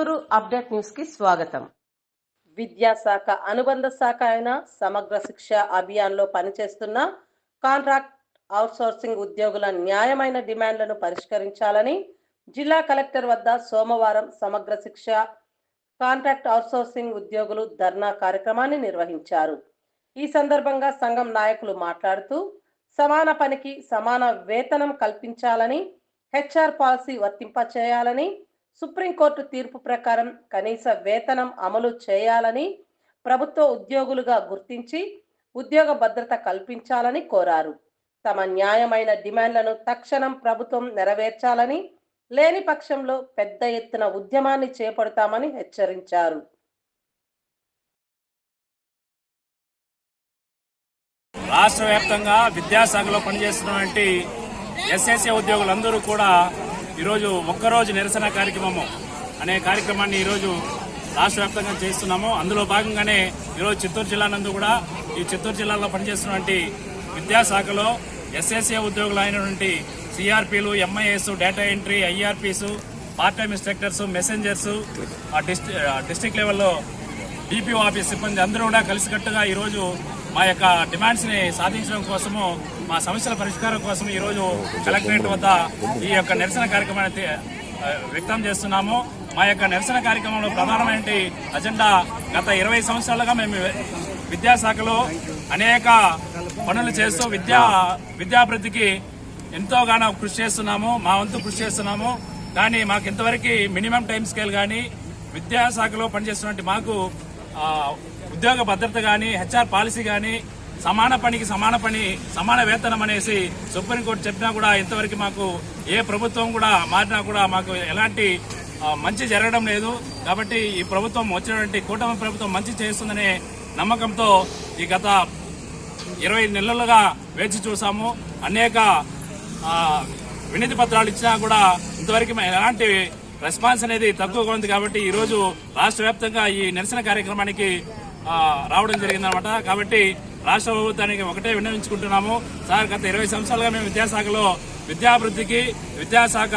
Chittoor update న్యూస్కి స్వాగతం. విద్యాశాఖ అనుబంధ శాఖ అయిన సమగ్ర శిక్ష అభియాన్లో పనిచేస్తున్న కాంట్రాక్ట్ అవుట్సోర్సింగ్ ఉద్యోగుల న్యాయమైన డిమాండ్లను పరిష్కరించాలని జిల్లా కలెక్టర్ వద్ద సోమవారం సమగ్ర శిక్ష కాంట్రాక్ట్ అవుట్సోర్సింగ్ ఉద్యోగులు ధర్నా కార్యక్రమాన్ని నిర్వహించారు. ఈ సందర్భంగా సంఘం నాయకులు మాట్లాడుతూ సమాన పనికి సమాన వేతనం కల్పించాలని హెచ్ఆర్ పాలసీ వర్తింపచేయాలని సుప్రీంకోర్టు తీర్పు ప్రకారం కనీస వేతనం అమలు చేయాలని ప్రభుత్వ ఉద్యోగులుగా గుర్తించి ఉద్యోగ భద్రత కల్పించాలని కోరారు. తమ న్యాయమైన డిమాండ్లను తక్షణం ప్రభుత్వం నెరవేర్చాలని లేని పక్షంలో పెద్ద ఎత్తున ఉద్యమాన్ని చేపడతామని హెచ్చరించారు. రాష్ట్ర వ్యాప్తంగా విద్యాశాఖలో పనిచేస్తున్నటువంటి ఎస్ఎస్ఏ ఉద్యోగులందరూ కూడా ఈరోజు ఒక్కరోజు నిరసన కార్యక్రమము అనే కార్యక్రమాన్ని ఈరోజు రాష్ట్ర వ్యాప్తంగా చేస్తున్నాము. అందులో భాగంగానే ఈరోజు చిత్తూరు జిల్లా నందు కూడా ఈ చిత్తూరు జిల్లాలో పనిచేస్తున్నటువంటి విద్యాశాఖలో ఎస్ఎస్ఏ ఉద్యోగులు అయినటువంటి సిఆర్పీలు MIS data entry IRPs part time instructors messengers district లెవెల్లో డిపిఓ ఆఫీస్ సిబ్బంది అందరూ కూడా కలిసికట్టుగా ఈరోజు మా యొక్క డిమాండ్స్ని సాధించడం కోసము మా సమస్యల పరిష్కారం కోసం ఈరోజు కలెక్టరేట్ వద్ద ఈ యొక్క నిరసన కార్యక్రమాన్ని వ్యక్తం చేస్తున్నాము. మా యొక్క నిరసన కార్యక్రమంలో ప్రధానమైన అజెండా గత ఇరవై సంవత్సరాలుగా మేము విద్యాశాఖలో అనేక పనులు చేస్తూ విద్యా విద్యాభివృద్ధికి ఎంతోగానో కృషి చేస్తున్నాము మా వంతు కృషి చేస్తున్నాము. కానీ మాకు ఇంతవరకు మినిమం టైం స్కేల్ కానీ విద్యాశాఖలో పనిచేస్తున్నటువంటి మాకు ఉద్యోగ భద్రత కానీ హెచ్ఆర్ పాలసీ కానీ సమాన పనికి సమాన పని సమాన వేతనం అనేసి సుప్రీంకోర్టు చెప్పినా కూడా ఇంతవరకు మాకు ఏ ప్రభుత్వం కూడా మారినా కూడా మాకు ఎలాంటి మంచి జరగడం లేదు. కాబట్టి ఈ ప్రభుత్వం వచ్చినటువంటి కూటమి ప్రభుత్వం మంచి చేస్తుందనే నమ్మకంతో ఈ గత ఇరవై నెలలుగా వేచి చూసాము. అనేక వినతి పత్రాలు ఇచ్చినా కూడా ఇంతవరకు ఎలాంటి రెస్పాన్స్ అనేది తక్కువగా ఉంది కాబట్టి ఈరోజు రాష్ట్ర వ్యాప్తంగా ఈ నిరసన కార్యక్రమానికి రావడం జరిగిందనమాట కాబట్టి రాష్ట్ర ప్రభుత్వానికి ఒకటే విన్నవించుకుంటున్నాము. సార్ గత ఇరవై సంవత్సరాలుగా మేము విద్యాశాఖలో విద్యాభివృద్ధికి విద్యాశాఖ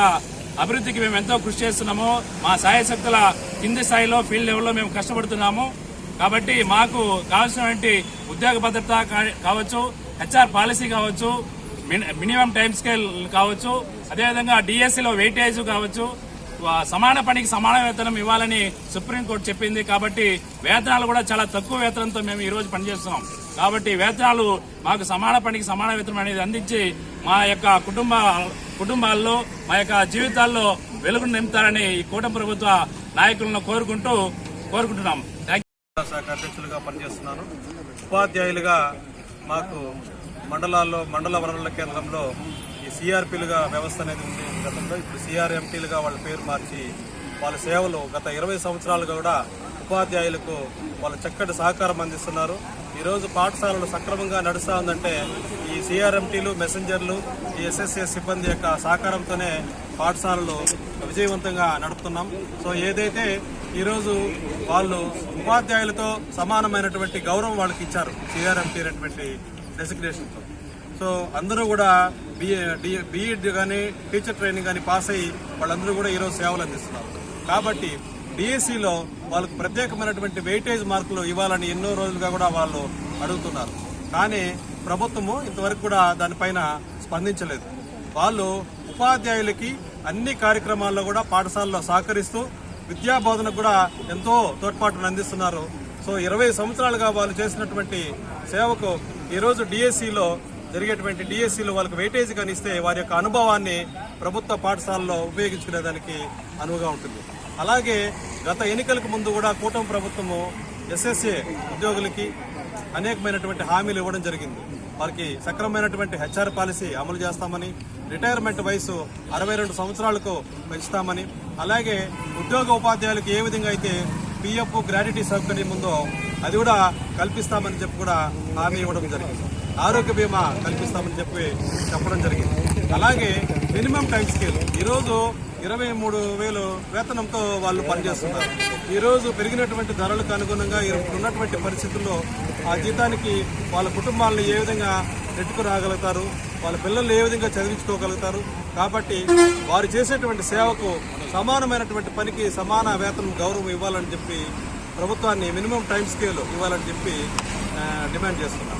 అభివృద్ధికి మేము ఎంతో కృషి చేస్తున్నాము. మా సాయశక్తుల కింది స్థాయిలో ఫీల్డ్ లెవెల్లో మేము కష్టపడుతున్నాము. కాబట్టి మాకు కావాల్సినటువంటి ఉద్యోగ భద్రత కా- కావచ్చు హెచ్ఆర్ పాలసీ కావచ్చు మిని- మినిమం టైం స్కేల్ కావచ్చు అదేవిధంగా డిఎస్సిలో వెయిటేజ్ కావచ్చు సమాన పనికి సమాన వేతనం ఇవ్వాలని సుప్రీంకోర్టు చెప్పింది కాబట్టి వేతనాలు కూడా చాలా తక్కువ వేతనంతో మేము ఈరోజు పనిచేస్తున్నాం. కాబట్టి వేతనాలు మాకు సమాన పనికి సమాన వేతనం అనేది అందించి మా యొక్క కుటుంబ కుటుంబాల్లో మా యొక్క జీవితాల్లో వెలుగును నింపుతారని ఈ కూటమి ప్రభుత్వ నాయకులను కోరుకుంటూ కోరుకుంటున్నాం. Thank you. శాఖ అధ్యక్షులుగా పనిచేస్తున్నాను. ఉపాధ్యాయులుగా మాకు మండలాల్లో మండల వనరుల కేంద్రంలో సిఆర్పీలుగా వ్యవస్థ అనేది ఉంది గతంలో. ఇప్పుడు సిఆర్ఎంటీలుగా వాళ్ళ పేరు మార్చి వాళ్ళ సేవలు గత ఇరవై సంవత్సరాలుగా కూడా ఉపాధ్యాయులకు వాళ్ళ చక్కటి సహకారం అందిస్తున్నారు. ఈరోజు పాఠశాలలు సక్రమంగా నడుస్తూ ఉందంటే ఈ సిఆర్ఎంటీలు మెసెంజర్లు ఈ ఎస్ఎస్ఏ సిబ్బంది యొక్క సహకారంతోనే పాఠశాలలు విజయవంతంగా నడుపుతున్నాం. సో ఏదైతే ఈరోజు వాళ్ళు ఉపాధ్యాయులతో సమానమైనటువంటి గౌరవం వాళ్ళకి ఇచ్చారు సిఆర్ఎంటీ అనేటువంటి డెసిగ్నేషన్తో సో అందరూ కూడా బీఈడ్ కానీ టీచర్ ట్రైనింగ్ కానీ పాస్ అయ్యి వాళ్ళందరూ కూడా ఈరోజు సేవలు అందిస్తున్నారు. కాబట్టి డిఎస్సిలో వాళ్ళకు ప్రత్యేకమైనటువంటి వెయిటేజ్ మార్కులు ఇవ్వాలని ఎన్నో రోజులుగా కూడా వాళ్ళు అడుగుతున్నారు. కానీ ప్రభుత్వము ఇంతవరకు కూడా దానిపైన స్పందించలేదు. వాళ్ళు ఉపాధ్యాయులకి అన్ని కార్యక్రమాల్లో కూడా పాఠశాలలో సహకరిస్తూ విద్యా బోధనకు కూడా ఎంతో తోడ్పాటును అందిస్తున్నారు. సో ఇరవై సంవత్సరాలుగా వాళ్ళు చేసినటువంటి సేవకు ఈరోజు డిఎస్సిలో జరిగేటువంటి డిఎస్సీలు వాళ్ళకి వెయిటేజ్ కనిస్తే వారి యొక్క అనుభవాన్ని ప్రభుత్వ పాఠశాలలో ఉపయోగించుకునేదానికి అనువుగా ఉంటుంది. అలాగే గత ఎన్నికలకు ముందు కూడా కూటమి ప్రభుత్వము ఎస్ఎస్ఏ ఉద్యోగులకి అనేకమైనటువంటి హామీలు ఇవ్వడం జరిగింది. వారికి సక్రమమైనటువంటి హెచ్ఆర్ పాలసీ అమలు చేస్తామని రిటైర్మెంట్ వయసు అరవై రెండు సంవత్సరాలకు పెంచుతామని అలాగే ఉద్యోగ ఉపాధ్యాయులకు ఏ విధంగా అయితే పిఎఫ్ గ్రాడ్యుటీ సౌకర్యం ఉందో అది కూడా కల్పిస్తామని చెప్పి కూడా హామీ ఇవ్వడం జరిగింది. ఆరోగ్య బీమా కల్పిస్తామని చెప్పి చెప్పడం జరిగింది. అలాగే మినిమం టైం స్కేల్ ఈరోజు ఇరవై మూడు వేలు వేతనంతో వాళ్ళు పనిచేస్తున్నారు. ఈరోజు పెరిగినటువంటి ధరలకు అనుగుణంగా ఉన్నటువంటి పరిస్థితుల్లో ఆ జీతానికి వాళ్ళ కుటుంబాలను ఏ విధంగా నెట్టుకు రాగలుగుతారు వాళ్ళ పిల్లల్ని ఏ విధంగా చదివించుకోగలుగుతారు కాబట్టి వారు చేసేటువంటి సేవకు సమానమైనటువంటి పనికి సమాన వేతనం గౌరవం ఇవ్వాలని చెప్పి ప్రభుత్వాన్ని మినిమం టైం స్కేల్ ఇవ్వాలని చెప్పి డిమాండ్ చేస్తున్నాం